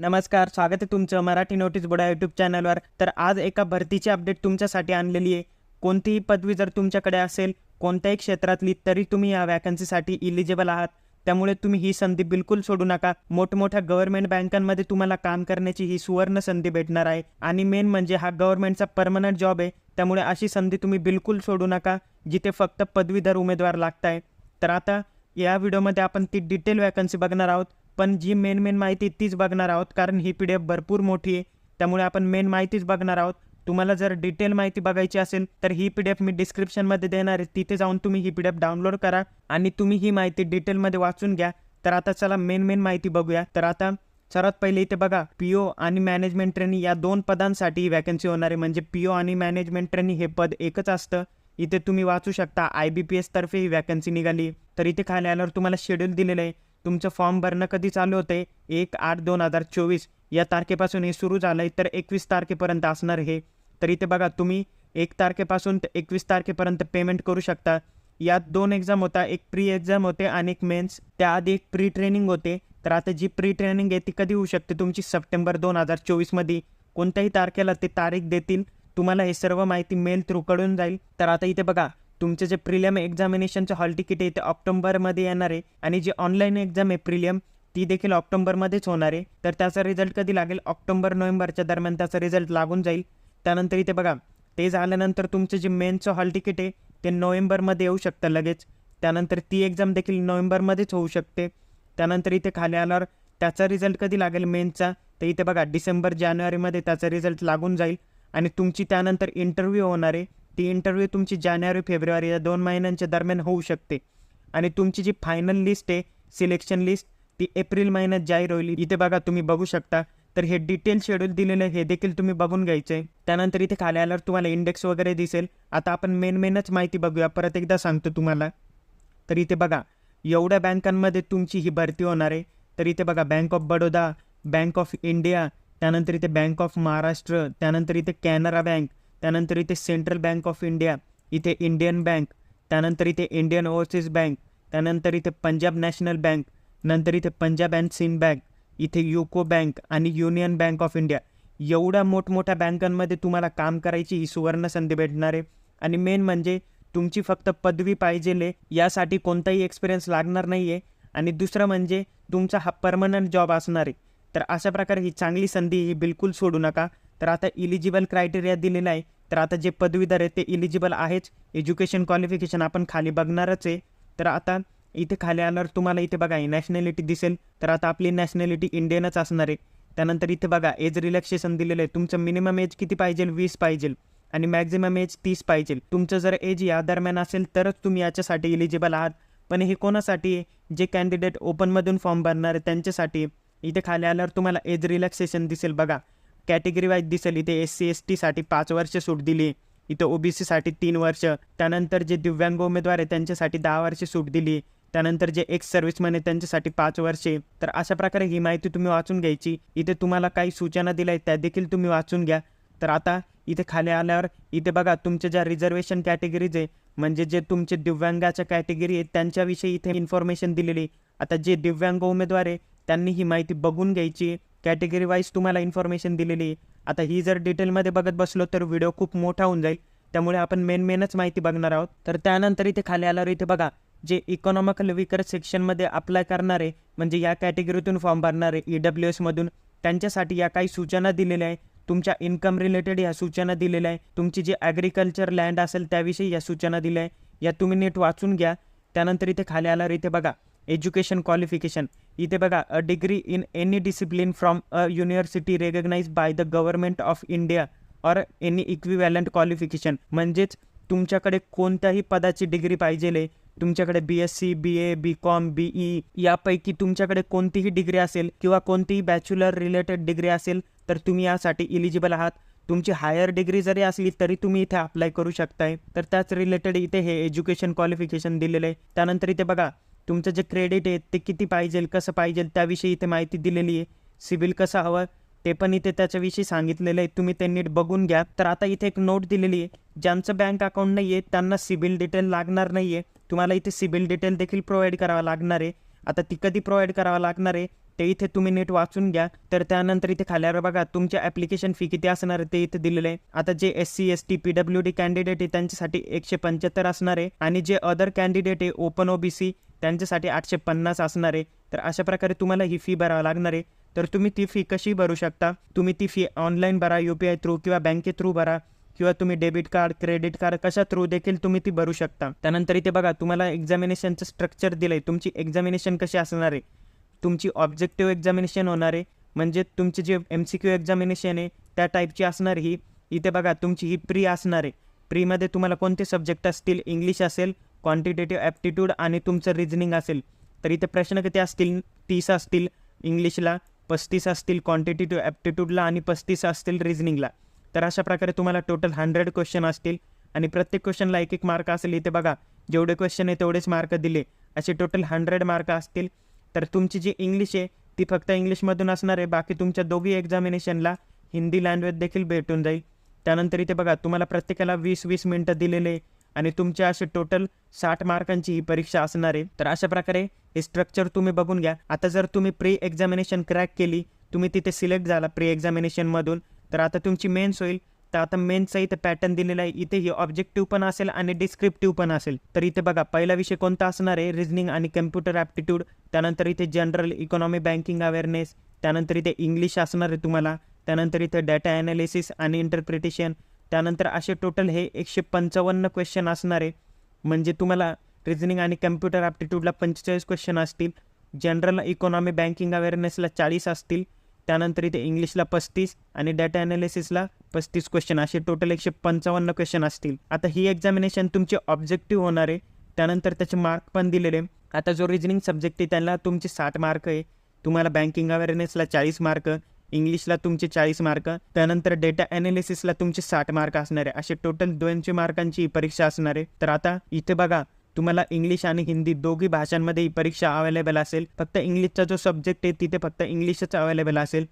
नमस्कार स्वागत आहे तुमचं मराठी नोटीस बोर्डा यूट्यूब चॅनलवर तर आज एका भरतीची अपडेट तुमच्यासाठी आणलेली आहे. कोणतीही पदवी जर तुमच्याकडे असेल कोणत्याही क्षेत्रातली तरी तुम्ही या वॅकन्सीसाठी इलिजिबल आहात. त्यामुळे तुम्ही ही संधी बिलकुल सोडू नका. मोठमोठ्या गव्हर्नमेंट बँकांमध्ये तुम्हाला काम करण्याची ही सुवर्ण संधी भेटणार आहे. आणि मेन म्हणजे हा गव्हर्नमेंटचा परमनंट जॉब आहे. त्यामुळे अशी संधी तुम्ही बिलकुल सोडू नका जिथे फक्त पदवीधर उमेदवार लागत आहे तर आता या व्हिडिओमध्ये आपण ती डिटेल वॅकन्सी बघणार आहोत. पण जी मेन मेन माहिती तीच बघणार आहोत कारण ही पी डी एफ भरपूर मोठी आहे. त्यामुळे आपण मेन माहितीच बघणार आहोत. तुम्हाला जर डिटेल माहिती बघायची असेल तर ही पी डी एफ मी डिस्क्रिप्शनमध्ये देणार आहे. तिथे जाऊन तुम्ही ही पी डी एफ डाउनलोड करा आणि तुम्ही ही माहिती डिटेलमध्ये वाचून घ्या. तर आता चला मेन मेन माहिती बघूया. तर आता सर्वात पहिले इथे बघा पीओ आणि मॅनेजमेंट ट्रेनिंग या दोन पदांसाठी वॅकन्सी होणार आहे. म्हणजे पीओ आणि मॅनेजमेंट ट्रेनिंग हे पद एकच असतं. इथे तुम्ही वाचू शकता. आय बी पी एस तर्फे ही वॅकन्सी निघाली. तर इथे खाली आल्यावर तुम्हाला शेड्यूल दिलेलं आहे. तुमचं फॉर्म भरणं कधी चालू होते? एक आठ दोन हजार चोवीस. या तारखेपासून हे सुरू झालं आहे तर एकवीस तारखेपर्यंत असणार हे. तर इथे बघा तुम्ही एक तारखेपासून ते एकवीस तारखेपर्यंत पेमेंट करू शकता. यात दोन एक्झाम होता एक प्री एक्झाम होते आणि एक मेन्स त्याआधी एक प्री ट्रेनिंग होते. तर आता जी प्री ट्रेनिंग आहे ती कधी होऊ शकते तुमची? सप्टेंबर दोन हजार चोवीसमध्ये कोणत्याही तारखेला ते तारीख देतील. तुम्हाला हे सर्व माहिती मेल थ्रू कळून जाईल. तर आता इथे बघा तुमचे जे प्रिलियम एक्झामिनेशनचं हॉल तिकीट आहे ते ऑक्टोबरमध्ये येणार आहे. आणि जी ऑनलाईन एक्झाम आहे प्रिलियम ती देखील ऑक्टोबरमध्येच होणार आहे. तर त्याचा रिझल्ट कधी लागेल? ऑक्टोबर नोव्हेंबरच्या दरम्यान त्याचा रिझल्ट लागून जाईल. त्यानंतर इथे बघा ते झाल्यानंतर तुमचं जे मेनचं हॉल तिकीट आहे ते नोव्हेंबरमध्ये येऊ शकतं लगेच. त्यानंतर ती एक्झाम देखील नोव्हेंबरमध्येच होऊ शकते. त्यानंतर इथे खाली आल्यावर त्याचा रिझल्ट कधी लागेल मेनचा तर इथे बघा डिसेंबर जानेवारीमध्ये त्याचा रिझल्ट लागून जाईल. आणि तुमची त्यानंतर इंटरव्ह्यू होणार आहे. ती इंटरव्ह्यू तुमची जानेवारी फेब्रुवारी या दोन महिन्यांच्या दरम्यान होऊ शकते. आणि तुमची जी फायनल लिस्ट आहे सिलेक्शन लिस्ट ती एप्रिल महिन्यात जाहीर होईल. इथे बघा तुम्ही बघू शकता. तर हे डिटेल शेड्यूल दिलेलं आहे. हे देखील तुम्ही बघून घ्यायचं आहे. त्यानंतर इथे खाली आल्यावर तुम्हाला इंडेक्स वगैरे दिसेल. आता आपण मेन मेनच माहिती बघूया. परत एकदा सांगतो तुम्हाला. तर इथे बघा एवढ्या बँकांमध्ये तुमची ही भरती होणार आहे. तर इथे बघा bank of Baroda bank of India त्यानंतर इथे बँक ऑफ महाराष्ट्र त्यानंतर इथे कॅनरा बँक त्यानंतर इथे सेंट्रल बँक ऑफ इंडिया इथे इंडियन बँक त्यानंतर इथे इंडियन ओव्हरसीज बँक त्यानंतर इथे पंजाब नॅशनल बँक नंतर इथे पंजाब अँड सिंध बँक इथे युको बँक आणि युनियन बँक ऑफ इंडिया. एवढ्या मोठमोठ्या बँकांमध्ये तुम्हाला काम करायची ही सुवर्ण संधी भेटणार आहे. आणि मेन म्हणजे तुमची फक्त पदवी पाहिजे यासाठी कोणताही एक्सपिरियन्स लागणार नाही आहे आणि दुसरं म्हणजे तुमचा हा परमनंट जॉब असणार आहे. तर अशा प्रकारे ही चांगली संधी ही बिलकुल सोडू नका. तर आता इलिजिबल क्रायटेरिया दिलेला आहे. तर आता जे पदवीधर आहे ते इलिजिबल आहेच. एज्युकेशन क्वालिफिकेशन आपण खाली बघणारच आहे. तर आता इथे खाली आल्यावर तुम्हाला इथे बघा नॅशनॅलिटी दिसेल. तर आता आपली नॅशनॅलिटी इंडियनच असणार आहे. त्यानंतर इथे बघा एज रिलॅक्सेशन दिलेलं आहे. तुमचं मिनिमम एज किती पाहिजे? वीस पाहिजे. आणि मॅक्झिमम एज तीस पाहिजे. तुमचं जर एज या दरम्यान असेल तरच तुम्ही याच्यासाठी इलिजिबल आहात. पण हे कोणासाठी? आहे जे कॅन्डिडेट ओपनमधून फॉर्म भरणार आहे त्यांच्यासाठी. इथे खाली आल्यावर तुम्हाला एज रिलॅक्सेशन दिसेल बघा. कॅटेगरी वाईज दिसेल. इथे एस सी एस टीसाठी पाच वर्ष सूट दिली. इथं ओबीसीसाठी तीन वर्ष. त्यानंतर जे दिव्यांग उमेदवार आहे त्यांच्यासाठी दहा वर्ष सूट दिली. त्यानंतर जे एक्स सर्व्हिसमॅन आहे त्यांच्यासाठी पाच वर्षे. तर अशा प्रकारे ही माहिती तुम्ही वाचून घ्यायची. इथे तुम्हाला काही सूचना दिल्या आहेत त्या देखील तुम्ही वाचून घ्या. तर आता इथे खाली आल्यावर इथे बघा तुमच्या ज्या रिझर्वेशन कॅटेगरीज आहे म्हणजे जे तुमचे दिव्यांगाच्या कॅटेगरी आहेत त्यांच्याविषयी इथे इन्फॉर्मेशन दिलेली आता जे दिव्यांग उमेदवार आहे त्यांनी ही माहिती बघून घ्यायची. कॅटेगरी वाईज तुम्हाला इन्फॉर्मेशन दिलेली आहे. आता ही जर डिटेलमध्ये बघत बसलो तर व्हिडिओ खूप मोठा होऊन जाईल. त्यामुळे आपण मेन मेनच माहिती बघणार आहोत. तर त्यानंतर इथे खाली आल्यावर इथे बघा जे इकॉनॉमिकल विकर सेक्शनमध्ये अप्लाय करणारे म्हणजे या कॅटेगरीतून फॉर्म भरणारे ई डब्ल्यू एसमधून त्यांच्यासाठी या काही सूचना दिलेल्या आहे तुमच्या इन्कम रिलेटेड या सूचना दिलेल्या आहे तुमची जी ॲग्रिकल्चर लँड असेल त्याविषयी या सूचना दिल्या आहे या तुम्ही नीट वाचून घ्या. त्यानंतर इथे खाली आल्यावर इथे बघा एज्युकेशन क्वालिफिकेशन. इथे बघा a degree in any discipline from a university recognise by the government of India or any equivalent qualification म्हणजेच तुमच्याकडे कोणत्याही पदाची डिग्री पाहिजे तुमच्याकडे B S C B A B com B E यापैकी तुमच्याकडे कोणतीही डिग्री असेल किंवा कोणतीही बॅच्युलर रिलेटेड डिग्री असेल तर तुम्ही यासाठी इलिजिबल आहात. तुमची हायर डिग्री जरी असली तरी तुम्ही इथे अप्लाय करू शकताय. तर त्याच रिलेटेड इथे हे एज्युकेशन क्वालिफिकेशन दिलेलं आहे. त्यानंतर इथे बघा तुमचं जे क्रेडिट आहे ते किती पाहिजे कसं पाहिजे त्याविषयी इथे माहिती दिलेली आहे. सिबिल कसं हवं ते पण इथे त्याच्याविषयी सांगितलेलं आहे. तुम्ही ते नीट बघून घ्या. तर आता इथे एक नोट दिलेली आहे. ज्यांचं बँक अकाउंट नाही आहे त्यांना सिबिल डिटेल लागणार नाही आहे तुम्हाला इथे सिबिल डिटेल देखील प्रोव्हाइड करावा लागणार आहे. आता ती कधी प्रोव्हाइड करावा लागणार आहे ते इथे तुम्ही नीट वाचून घ्या. तर त्यानंतर इथे खाल्यावर बघा तुमच्या ॲप्लिकेशन फी किती असणार आहे ते इथे दिलेलं आहे. आता जे S C S T P W D candidate आहे त्यांच्यासाठी एकशे पंच्याहत्तर असणार आहे. आणि जे अदर कॅन्डिडेट आहे ओपन ओ बी सी त्यांच्यासाठी आठशे पन्नास असणार आहे. तर अशा प्रकारे तुम्हाला ही फी भरावी लागणार आहे. तर तुम्ही ती फी कशी भरू शकता? तुम्ही ती फी ऑनलाईन भरा यू पी आय थ्रू किंवा बँके थ्रू भरा किंवा तुम्ही डेबिट कार्ड क्रेडिट कार्ड कशा थ्रू देखील तुम्ही ती भरू शकता. त्यानंतर इथे बघा तुम्हाला एक्झामिनेशनचं स्ट्रक्चर दिलं आहे तुमची एक्झामिनेशन कशी असणार आहे? तुमची ऑब्जेक्टिव्ह एक्झामिनेशन होणार आहे. म्हणजे तुमची जे एम सी क्यू एक्झामिनेशन आहे त्या टाईपची असणार ही. इथे बघा तुमची ही प्री असणार आहे. प्रीमध्ये तुम्हाला कोणते सब्जेक्ट असतील? इंग्लिश असेल क्वांटिटेटिव्ह ॲप्टिट्यूड आणि तुमचं रिझनिंग असेल तर इथे प्रश्न किती असतील? तीस असतील इंग्लिशला पस्तीस असतील क्वांटिटेटिव्ह ॲप्टिट्यूडला आणि पस्तीस असतील रिझनिंगला तर अशा प्रकारे तुम्हाला टोटल हंड्रेड क्वेश्चन असतील आणि प्रत्येक क्वेश्चनला एक एक मार्क असेल. इथे बघा जेवढे क्वेश्चन आहे तेवढेच मार्क दिले. असे टोटल हंड्रेड मार्क असतील. तर तुमची जी इंग्लिश आहे ती फक्त इंग्लिशमधून असणार आहे. बाकी तुमच्या दोघी एक्झामिनेशनला हिंदी लँग्वेज देखील भेटून जाईल. त्यानंतर इथे बघा तुम्हाला प्रत्येकाला वीस वीस मिनटं दिलेले आणि तुमच्या असे टोटल साठ मार्कांची ही परीक्षा असणार आहे. तर अशा प्रकारे हे स्ट्रक्चर तुम्ही बघून घ्या. आता जर तुम्ही प्री एक्झामिनेशन क्रॅक केली तुम्ही तिथे सिलेक्ट झाला प्री एक्झामिनेशनमधून तर आता तुमची मेन्स होईल. तर आता मेन्सचा इथे पॅटर्न दिलेला आहे. इथे ही ऑब्जेक्टिव्ह पण असेल आणि डिस्क्रिप्टिव्ह पण असेल. तर इथे बघा पहिला विषय कोणता असणार आहे? रिझनिंग आणि कम्प्युटर ॲप्टिट्यूड त्यानंतर इथे जनरल इकॉनॉमी बँकिंग अवेअरनेस त्यानंतर इथे इंग्लिश असणार आहे तुम्हाला. त्यानंतर इथे डाटा ॲनालिसिस आणि इंटरप्रिटेशन त्यानंतर असे टोटल हे एकशे पंचावन्न क्वेश्चन असणार आहे. म्हणजे तुम्हाला रिझनिंग आणि कम्प्युटर ॲप्टिट्यूडला पंचेचाळीस क्वेश्चन असतील. जनरल इकॉनॉमी बँकिंग अवेअरनेसला चाळीस असतील. त्यानंतर इथे इंग्लिशला पस्तीस आणि डेटा ॲनालिसिसला पस्तीस क्वेश्चन असे टोटल एकशे पंचावन्न क्वेश्चन असतील. आता ही एक्झामिनेशन तुमचे ऑब्जेक्टिव्ह होणार आहे. त्यानंतर त्याचे मार्क पण दिलेले आता जो रिजनिंग सब्जेक्ट आहे त्याला तुमचे साठ मार्क आहे. तुम्हाला बँकिंग अवेअरनेसला चाळीस मार्क इंग्लिशला तुमचे चाळीस मार्क त्यानंतर डेटा ॲनालिसिसला तुमचे साठ मार्क असणार आहे. असे टोटल दोनशे मार्कांची परीक्षा असणार आहे. तर आता इथे बघा तुम्हाला इंग्लिश आणि हिंदी दोघी भाषांमध्ये ही परीक्षा अवेलेबल असेल. फक्त इंग्लिशचा जो सब्जेक्ट आहे तिथे फक्त इंग्लिशच अवेलेबल असेल.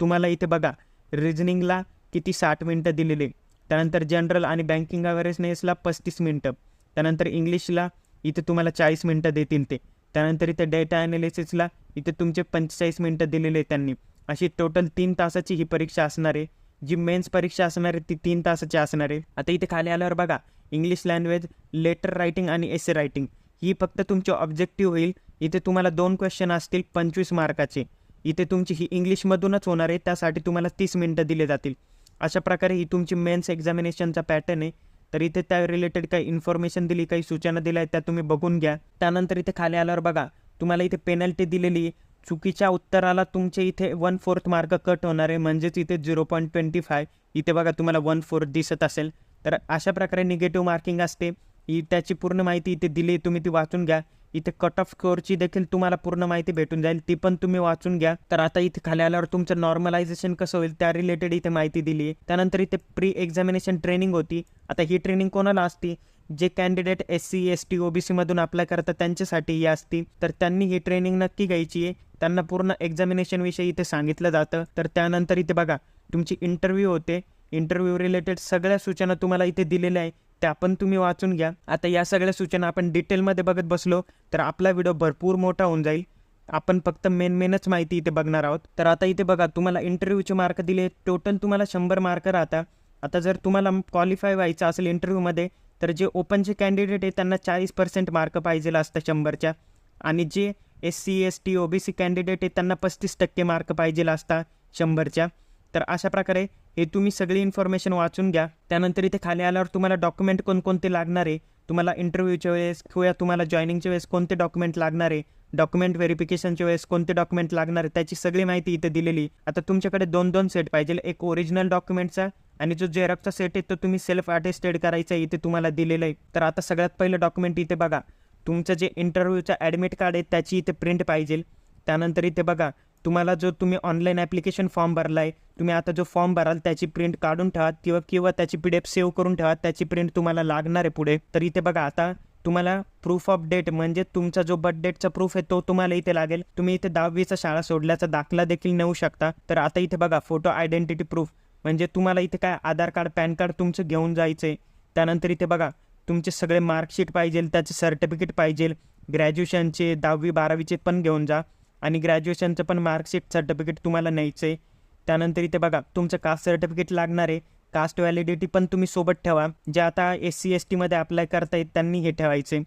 तुम्हाला इथे बघा रिजनिंगला किती साठ मिनटं दिलेले. त्यानंतर जनरल आणि बँकिंग अवेअरनेसला पस्तीस मिनटं. त्यानंतर इंग्लिशला इथे तुम्हाला चाळीस मिनटं देतील ते. त्यानंतर इथे डेटा ॲनालिसिसला इथे तुमचे पंचेचाळीस मिनटं दिलेले त्यांनी. अशी टोटल तीन तासाची ही परीक्षा असणार आहे. जी मेन्स परीक्षा असणार आहे ती तीन तासाची असणार आहे. आता इथे खाली आल्यावर बघा इंग्लिश लँग्वेज लेटर रायटिंग आणि एसे रायटिंग ही फक्त तुमचे ऑब्जेक्टिव्ह होईल. इथे तुम्हाला दोन क्वेश्चन असतील पंचवीस मार्काचे. इथे तुमची ही इंग्लिशमधूनच होणार आहे त्यासाठी तुम्हाला तीस मिनटं दिले जातील. अशा प्रकारे ही तुमची मेन्स एक्झामिनेशनचा पॅटर्न आहे. तर इथे त्या रिलेटेड काही इन्फॉर्मेशन दिली काही सूचना दिल्या आहेत त्या तुम्ही बघून घ्या. त्यानंतर इथे खाली आल्यावर बघा तुम्हाला इथे पेनल्टी दिलेली आहे. चुकीच्या उत्तराला तुमचे इथे वन फोर्थ मार्क कट होणार आहे. म्हणजेच इथे झिरो पॉईंट ट्वेंटी फाय इथे बघा तुम्हाला वन फोर्थ दिसत असेल. तर अशा प्रकारे निगेटिव्ह मार्किंग असते. ही त्याची पूर्ण माहिती इथे दिली तुम्ही ती वाचून घ्या. इथे कट ऑफ स्कोअरची देखील तुम्हाला पूर्ण माहिती भेटून जाईल. ती पण तुम्ही वाचून घ्या. तर आता इथे खाली आल्यावर तुमचं नॉर्मलायझेशन कसं होईल त्या रिलेटेड इथे माहिती दिली आहे त्यानंतर इथे प्री एक्झामिनेशन ट्रेनिंग होती. आता ही ट्रेनिंग कोणाला असती? जे candidate S C S T O B सीमधून apply करतात त्यांच्यासाठी ही असती. तर त्यांनी ही ट्रेनिंग नक्की घ्यायची आहे त्यांना पूर्ण एक्झामिनेशन विषयी इथे सांगितलं जातं. तर त्यानंतर इथे बघा तुमची इंटरव्ह्यू होते. इंटरव्ह्यू रिलेटेड सगळ्या सूचना तुम्हाला इथे दिलेल्या आहे. त्या पण तुम्ही वाचून घ्या. आता या सगळ्या सूचना आपण डिटेलमध्ये बघत बसलो तर आपला व्हिडिओ भरपूर मोठा होऊन जाईल. आपण फक्त मेन मेनच माहिती इथे बघणार आहोत. तर आता इथे बघा तुम्हाला इंटरव्ह्यूचे मार्क दिले. टोटल तुम्हाला शंभर मार्क राहता. आता जर तुम्हाला क्वालिफाय व्हायचं असेल इंटरव्ह्यूमध्ये तर जे ओपनचे कॅन्डिडेट आहे त्यांना चाळीस पर्सेंट मार्क पाहिजे असतं शंभरच्या. आणि जे S C S T O B C candidate आहे त्यांना पस्तीस टक्के मार्क पाहिजे असता शंभरच्या. तर अशा प्रकारे हे तुम्ही सगळी इन्फॉर्मेशन वाचून घ्या. त्यानंतर इथे खाली आल्यावर तुम्हाला डॉक्युमेंट कोणकोणते लागणार आहे? तुम्हाला इंटरव्ह्यूच्या वेळेस किंवा तुम्हाला जॉईनिंगच्या वेळेस कोणते डॉक्युमेंट लागणार आहे? डॉक्युमेंट व्हेरिफिकेशनच्या वेळेस कोणते डॉक्युमेंट लागणार आहे? त्याची सगळी माहिती इथे दिलेली आता तुमच्याकडे दोन दोन सेट पाहिजे एक ओरिजिनल डॉक्युमेंटचा आणि जो जेरॉक्सचा सेट आहे तो तुम्ही सेल्फ अटेस्टेड करायचा इथे तुम्हाला दिलेलं आहे. तर आता सगळ्यात पहिलं डॉक्युमेंट इथे बघा. तुमचं जे इंटरव्ह्यूचं ॲडमिट कार्ड आहे त्याची इथे प्रिंट पाहिजे त्यानंतर इथे बघा. तुम्हाला जो तुम्ही ऑनलाईन ॲप्लिकेशन फॉर्म भरला आहे तुम्ही आता जो फॉर्म भराल त्याची प्रिंट काढून ठेवा किंवा किंवा त्याची पी डी एफ सेव्ह करून ठेवा त्याची प्रिंट तुम्हाला लागणार आहे पुढे. तर इथे बघा आता तुम्हाला प्रूफ ऑफ डेट म्हणजे तुमचा जो बर्थ डेटचा प्रूफ आहे तो तुम्हाला इथे लागेल. तुम्ही इथे दहावीचा शाळा सोडल्याचा दाखला देखील नेऊ शकता. तर आता इथे बघा फोटो आयडेंटिटी प्रूफ म्हणजे तुम्हाला इथे काय आधार कार्ड पॅन कार्ड तुमचं घेऊन जायचं आहे त्यानंतर इथे बघा तुमचे सगळे मार्कशीट पाहिजे त्याचे सर्टिफिकेट पाहिजे. ग्रॅज्युएशनचे दहावी बारावीचे पण घेऊन जा. आणि ग्रॅज्युएशनचं पण मार्कशीट सर्टिफिकेट तुम्हाला न्यायचं आहे त्यानंतर इथे बघा तुमचं कास्ट सर्टिफिकेट लागणार आहे. कास्ट व्हॅलिडिटी पण तुम्ही सोबत ठेवा. जे आता एस सी एस टीमध्ये अप्लाय करता येत त्यांनी हे ठेवायचे.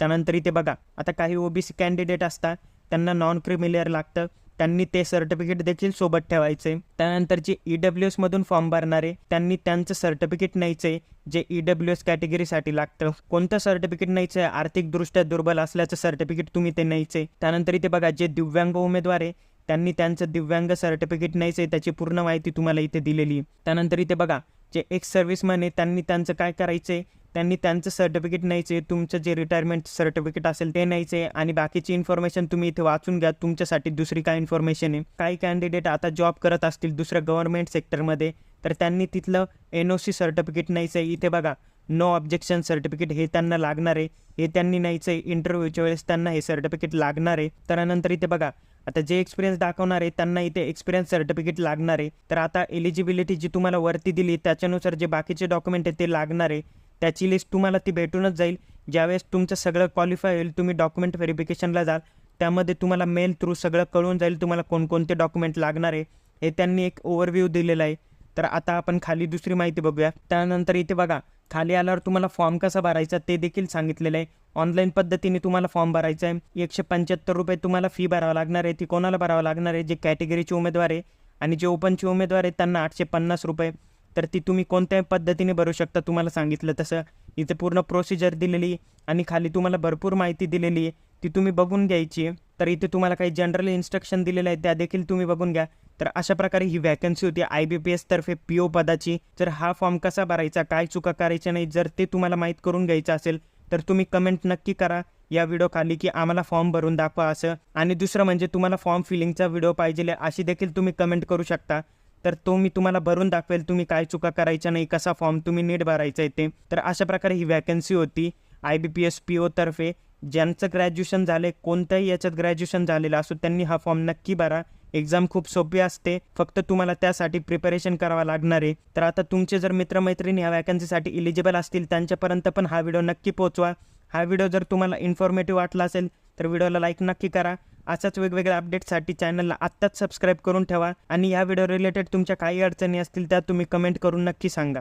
त्यानंतर इथे बघा आता काही ओबीसी कॅन्डिडेट असतात त्यांना नॉन क्रिमिलियर लागतं त्यांनी ते सर्टिफिकेट देखील सोबत ठेवायचे. त्यानंतर जे ई डब्ल्यू एसमधून फॉर्म भरणारे त्यांनी त्यांचं सर्टिफिकेट न्यायचे जे ई डब्ल्यू एस कॅटेगरीसाठी लागतं. कोणतं सर्टिफिकेट न्यायचं आर्थिकदृष्ट्या दुर्बल असल्याचं सर्टिफिकेट तुम्ही ते न्यायचे त्यानंतर इथे बघा जे दिव्यांग उमेदवार आहे त्यांनी त्यांचं दिव्यांग सर्टिफिकेट न्यायचं आहे त्याची पूर्ण माहिती तुम्हाला इथे दिलेली त्यानंतर इथे बघा जे एक्स सर्व्हिसमॅन आहे त्यांनी त्यांचं काय करायचं आहे? त्यांनी त्यांचं सर्टिफिकेट न्यायचे तुमचं जे रिटायरमेंट सर्टिफिकेट असेल ते न्यायचे आणि बाकीची इन्फॉर्मेशन तुम्ही इथे वाचून घ्या तुमच्यासाठी दुसरी काय इन्फॉर्मेशन आहे? काही कॅन्डिडेट आता जॉब करत असतील दुसऱ्या गव्हर्नमेंट सेक्टरमध्ये तर त्यांनी तिथलं एन ओ सी सर्टिफिकेट न्यायचं आहे. इथे बघा नो ऑब्जेक्शन सर्टिफिकेट हे त्यांना लागणार आहे. हे त्यांनी न्यायचं आहे. इंटरव्ह्यूच्या वेळेस त्यांना हे सर्टिफिकेट लागणार आहे. त्यानंतर इथे बघा आता जे एक्सपिरियन्स दाखवणार आहे त्यांना इथे एक्सपिरियन्स सर्टिफिकेट लागणार आहे. तर आता एलिजिबिलिटी जी तुम्हाला वरती दिली त्याच्यानुसार जे बाकीचे डॉक्युमेंट आहे ते लागणार आहे. त्याची लिस्ट तुम्हाला ती भेटूनच जाईल. ज्यावेळेस तुमचं सगळं क्वालिफाय होईल तुम्ही डॉक्युमेंट व्हेरिफिकेशनला जाल. त्यामध्ये तुम्हाला मेल थ्रू सगळं कळून जाईल तुम्हाला कोणकोणते डॉक्युमेंट लागणार आहे. हे त्यांनी एक ओव्हरव्ह्यू दिलेला आहे. तर आता आपण खाली दुसरी माहिती बघूया. त्यानंतर इथे बघा खाली आल्यावर तुम्हाला फॉर्म कसा भरायचा ते देखील सांगितलेलं आहे. ऑनलाईन पद्धतीने तुम्हाला फॉर्म भरायचा आहे. एकशे पंच्याहत्तर रुपये तुम्हाला फी भरावं लागणार आहे. ती कोणाला भरावं लागणार आहे? जे कॅटेगरीचे उमेदवार आहे आणि जे ओपनचे उमेदवार आहेत त्यांना आठशे पन्नास रुपये. तर ती तुम्ही कोणत्याही पद्धतीने भरू शकता तुम्हाला सांगितलं तसं. इथे पूर्ण प्रोसिजर दिलेली आणि खाली तुम्हाला भरपूर माहिती दिलेली आहे. ती तुम्ही बघून घ्यायची तर इथे तुम्हाला काही जनरल इन्स्ट्रक्शन दिलेलं आहे त्या देखील तुम्ही बघून घ्या. तर अशा प्रकारे ही वॅकन्सी होती. आय बी पी एसतर्फे पी ओ पदाची. तर हा फॉर्म कसा भरायचा काय चुका करायच्या नाही जर ते तुम्हाला माहीत करून घ्यायचं असेल तर तुम्ही कमेंट नक्की करा. या व्हिडिओ खाली की आम्हाला फॉर्म भरून दाखवा असं. आणि दुसरं म्हणजे तुम्हाला फॉर्म फिलिंगचा व्हिडिओ पाहिजे अशी देखील तुम्ही कमेंट करू शकता. तर तो मी तुम्हाला भरून दाखवेल तुम्ही काय चुका करायच्या नाही कसा फॉर्म तुम्ही नीट भरायचा आहे ते. तर अशा प्रकारे ही वॅकन्सी होती I B P S P ओतर्फे ज्यांचं ग्रॅज्युएशन झाले कोणत्याही याच्यात ग्रॅज्युएशन झालेलं असो त्यांनी हा फॉर्म नक्की भरा. एक्झाम खूप सोपी असते. फक्त तुम्हाला त्यासाठी प्रिपरेशन करावं लागणार आहे. तर आता तुमचे जर मित्रमैत्रिणी या वॅकन्सीसाठी इलिजिबल असतील त्यांच्यापर्यंत पण हा व्हिडिओ नक्की पोहोचवा. हा व्हिडिओ जर तुम्हाला इन्फॉर्मेटिव्ह वाटला असेल तर व्हिडिओला लाईक नक्की करा. असाच वेगवेगळ्या अपडेटसाठी चॅनलला आत्ताच सबस्क्राईब करून ठेवा. आणि या व्हिडिओ रिलेटेड तुमच्या काही अडचणी असतील त्या तुम्ही कमेंट करून नक्की सांगा.